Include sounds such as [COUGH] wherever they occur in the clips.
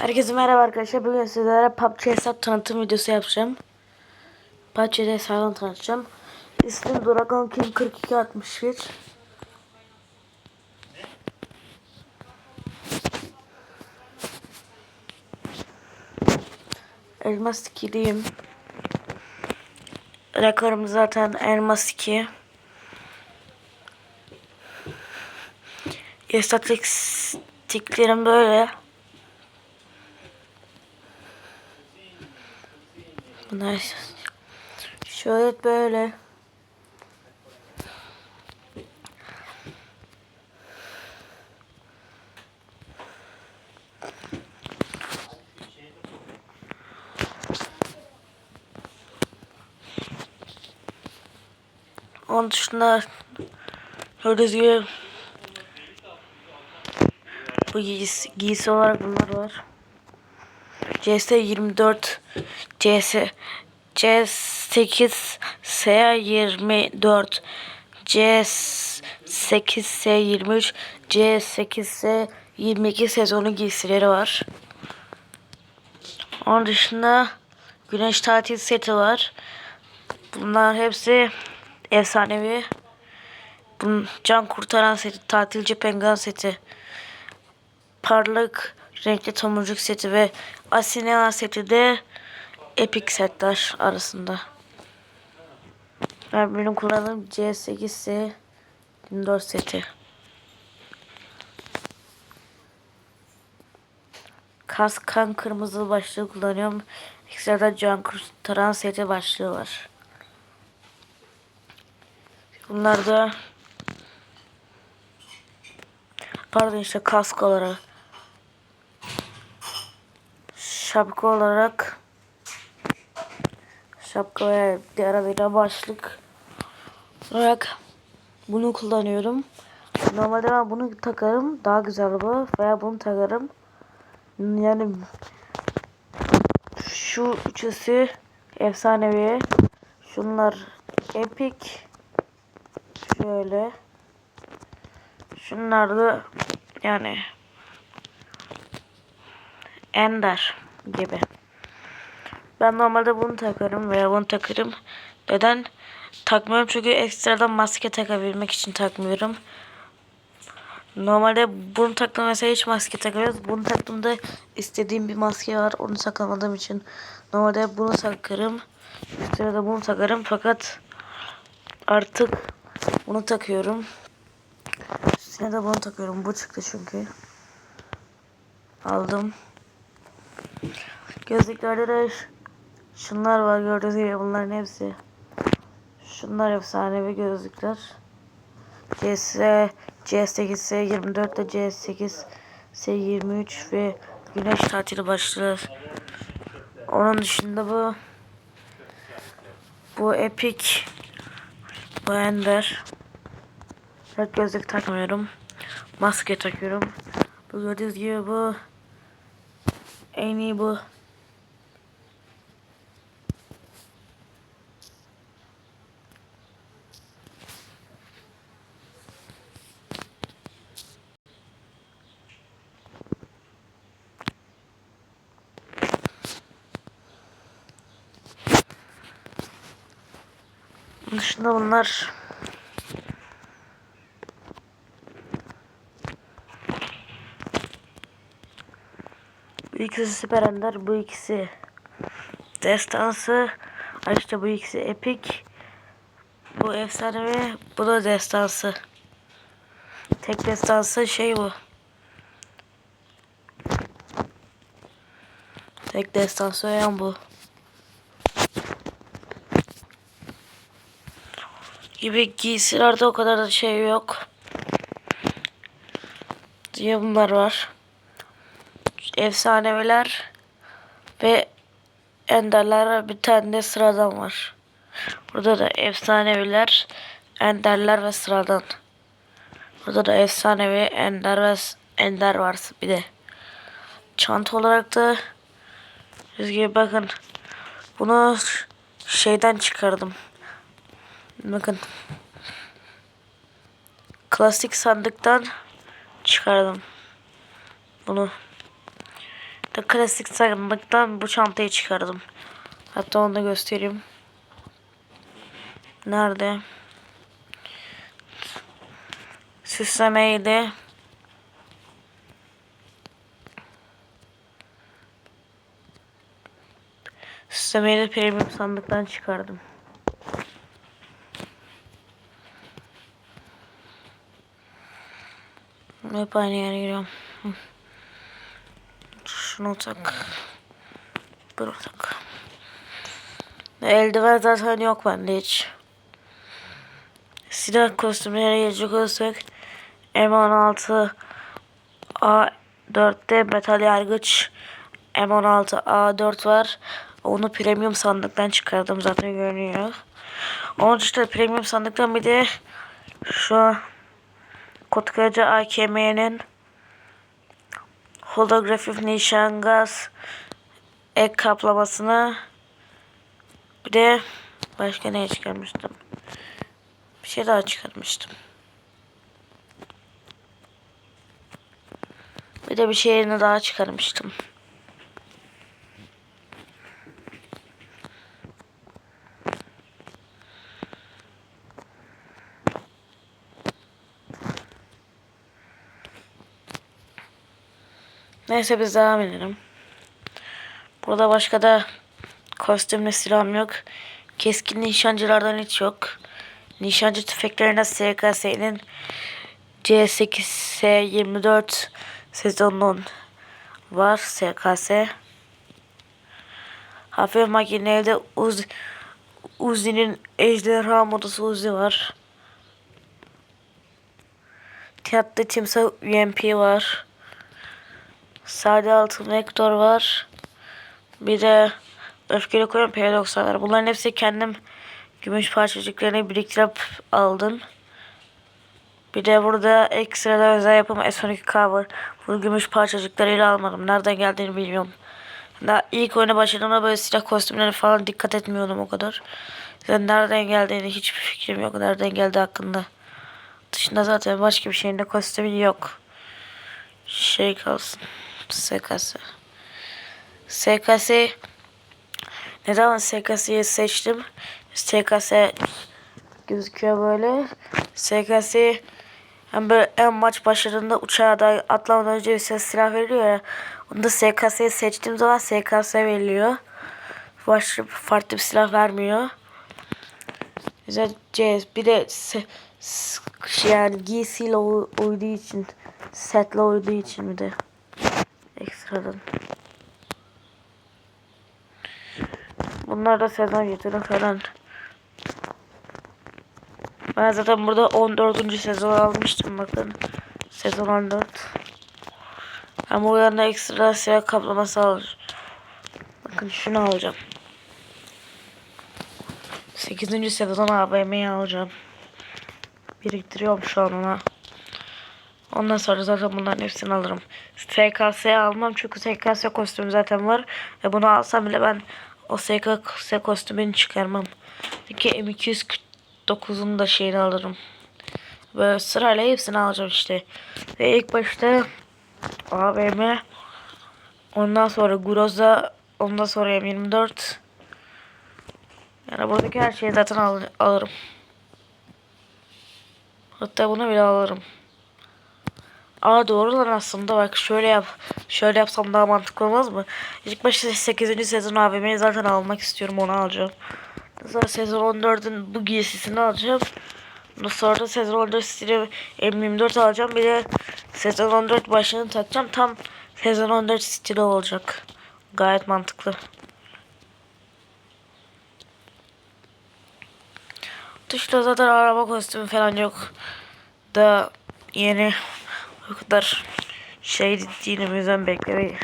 Herkese merhaba arkadaşlar. Bugün sizlere PUBG hesap tanıtım videosu yapacağım. PUBG'de hesabını tanıtacağım. İsmim Dragon King 4261. Elmas 2'liyim. Rekorum zaten Elmas 2. İstatistiklerim böyle. Bunlar şöyle böyle. Onun dışında gördüğünüz bu giysi, giysi olarak bunlar var. CS 24 CS C8 S24 C8 S23 C8 S22 sezonu giysileri var. Onun dışında güneş tatil seti var. Bunlar hepsi efsanevi. Bunun can kurtaran seti, tatilci penguin seti, parlak renkli tomurcuk seti ve Asinela seti de Epic setler arasında. Ben benim kullandığım C8S 24 seti. Kask kan kırmızı başlığı kullanıyorum. Ekstradan can kurtaran seti başlığı var. Bunlar da pardon işte kask olarak şapka olarak şapka ve diğer adıyla başlık olarak bunu kullanıyorum. Normalde ben bunu takarım. Daha güzel bu. Veya bunu takarım. Yani şu üçüsü efsanevi. Şunlar epic. Şöyle. Şunlar da yani Ender gibi. Ben normalde bunu takarım veya bunu takarım. Neden? Takmıyorum çünkü ekstradan maske takabilmek için takmıyorum. Normalde bunu taktığımda mesela hiç maske takamıyoruz. Bunu taktığımda istediğim bir maske var. Onu takamadığım için normalde bunu takarım. Ekstradan bunu takarım fakat artık bunu takıyorum. Üstüne de bunu takıyorum. Bu çıktı çünkü. Aldım. Gözlüklerde de şunlar var gördüğünüz gibi bunların hepsi. Şunlar efsanevi gözlükler. CS, CS8, S24 de CS8, S23 ve güneş tatili başlıyor. Onun dışında bu bu Epic bu Ender. Red gözlük takmıyorum. Maske takıyorum. Bu gördüğünüz gibi bu en iyi bu. Dışında bunlar ikisi süper ender, bu ikisi destansı. İşte bu ikisi epik. Bu efsanevi, bu da destansı. Tek destansı şey bu. Tek destansı olan bu. Gibi giysilerde o kadar da şey yok. Diye bunlar var efsaneviler ve enderler bir tane de sıradan var. Burada da efsaneviler, enderler ve sıradan. Burada da efsanevi, ender ve ender var bir de. Çanta olarak da gibi bakın bunu şeyden çıkardım. Bakın. Klasik sandıktan çıkardım. Bunu Da klasik sandıktan bu çantayı çıkardım. Hatta onu da göstereyim. Nerede? Süslemeydi. Süslemeyi de premium sandıktan çıkardım. Hep aynı yere giriyorum. Şunu tak. Bunu tak. Eldiven zaten yok bende hiç. Silah kostümlere gelecek olursak M16 A4'te metal yargıç M16 A4 var. Onu premium sandıktan çıkardım zaten görünüyor. Onun dışında premium sandıktan bir de şu Kotkacı AKM'nin holografik nişan gaz ek kaplamasını bir de başka ne çıkarmıştım? Bir şey daha çıkarmıştım. Bir de bir şeyini daha çıkarmıştım. Neyse biz devam edelim. Burada başka da kostümle silahım yok. Keskin nişancılardan hiç yok. Nişancı tüfeklerinde SKS'nin C8S24 sezonun var SKS. Hafif makinede Uz Uzi'nin ejderha modası Uzi var. Tiyatlı timsah UMP var. Sade altın vektör var. Bir de öfkeli koyun P90 var. Bunların hepsi kendim gümüş parçacıklarını biriktirip aldım. Bir de burada ekstra özel yapım S12K var. Gümüş parçacıklarıyla almadım. Nereden geldiğini bilmiyorum. Daha ilk oyuna başladığımda böyle silah kostümleri falan dikkat etmiyordum o kadar. Yani nereden geldiğini hiçbir fikrim yok. Nereden geldi hakkında. Dışında zaten başka bir şeyin de kostümü yok. Şey kalsın. SKS. SKS neden SKS'yi seçtim? SKS gözüküyor böyle. SKS hem böyle en maç başladığında uçağa da atlamadan önce bir ses silah veriyor ya. Onu da SKS'yi seçtiğim zaman SKS veriliyor. Başka farklı bir silah vermiyor. Güzel CS. Bir de se, yani giysiyle uy- uyduğu için setle uyduğu için bir de ekstradan. Bunlar da sezon getiri falan. Ben zaten burada 14. sezon almıştım bakın. Sezon 14. Ama bu yanında ekstra siyah kaplaması alacağım. Bakın şunu alacağım. 8. sezon AVM'yi alacağım. Biriktiriyorum şu an ona. Ondan sonra zaten bunların hepsini alırım. SKS'ye almam çünkü SKS kostümü zaten var. Ve bunu alsam bile ben o SKS kostümünü çıkarmam. Peki M249'un da şeyini alırım. Böyle sırayla hepsini alacağım işte. Ve ilk başta AVM ondan sonra Groza ondan sonra M24 yani buradaki her şeyi zaten al alırım. Hatta bunu bile alırım. Aa doğru lan aslında bak şöyle yap. Şöyle yapsam daha mantıklı olmaz mı? İlk başta 8. sezon AVM'yi zaten almak istiyorum onu alacağım. Sonra sezon 14'ün bu giysisini alacağım. Sonra da sezon 14 stili M24 alacağım. Bir de sezon 14 başlığını takacağım. Tam sezon 14 stili olacak. Gayet mantıklı. Dışta zaten araba kostümü falan yok. Da yeni o kadar şey dinimizden beklemeyin.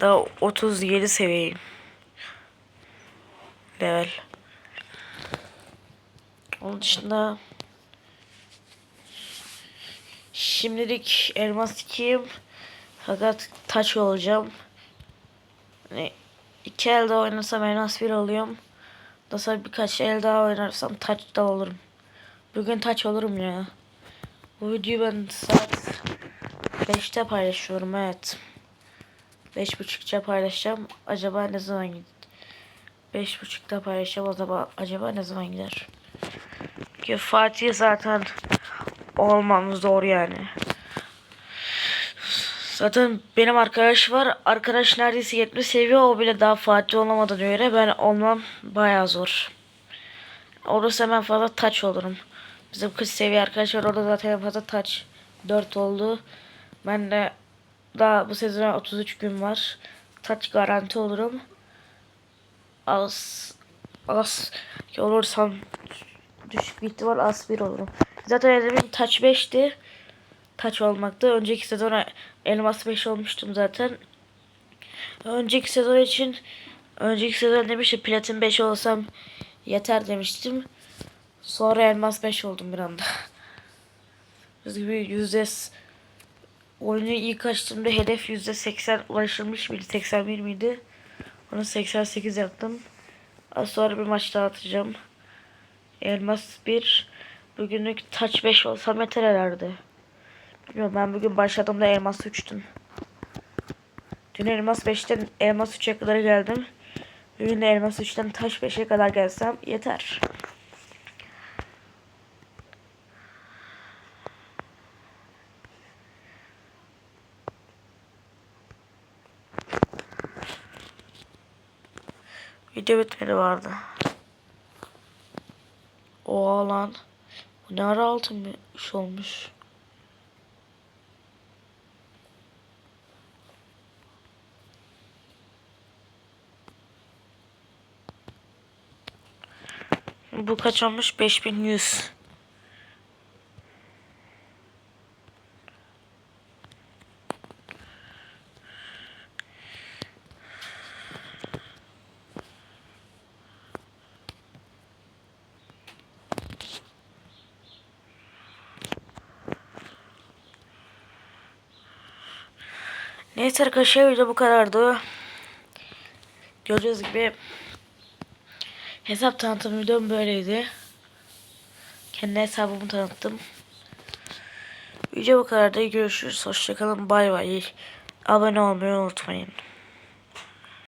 Daha 37 seviyeyim. Level. Onun dışında şimdilik elmas 2'yim. Fakat taç olacağım. Hani iki elde oynasam elmas 1 alıyorum. Daha sonra birkaç el daha oynarsam taç da olurum. Bugün taç olurum ya. Bu videoyu ben saat 5'te paylaşıyorum evet. 5.30'da paylaşacağım. Acaba ne zaman gider? 5.30'da paylaşacağım. O zaman acaba ne zaman gider? Ki Fatih zaten olmam zor yani. Zaten benim arkadaş var. Arkadaş neredeyse 70 seviye. O bile daha Fatih olamadığına göre ben olmam bayağı zor. Olursa ben fazla taç olurum. Bizim kız seviye arkadaş var. Orada zaten en fazla taç 4 oldu. Ben de daha bu sezona 33 gün var. Taç garanti olurum. Az az olursam düşük bir ihtimal az bir olurum. Zaten hedefim taç 5'ti. Taç olmakta. Önceki sezona elmas 5 olmuştum zaten. Önceki sezon için önceki sezon demiştim platin 5 olsam yeter demiştim. Sonra elmas 5 oldum bir anda. [LAUGHS] Biz gibi yüzde oyunu ilk açtığımda hedef yüzde 80 ulaşılmış mıydı? 81 miydi? Onu 88 yaptım. Az sonra bir maç daha atacağım. Elmas 1. Bugünlük taç 5 olsam yeter herhalde. Bilmiyorum ben bugün başladığımda elmas 3'tüm. Dün elmas 5'ten elmas 3'e kadar geldim. Bugün de elmas 3'ten taş 5'e kadar gelsem yeter. Video bitmedi vardı. Oha lan. Bu ne ara altın iş olmuş. Bu kaç olmuş? 5100. Neyse arkadaşlar video bu kadardı. Gördüğünüz gibi hesap tanıtım videom böyleydi. Kendi hesabımı tanıttım. Video bu kadardı. Görüşürüz. Hoşçakalın. Bay bay. Abone olmayı unutmayın.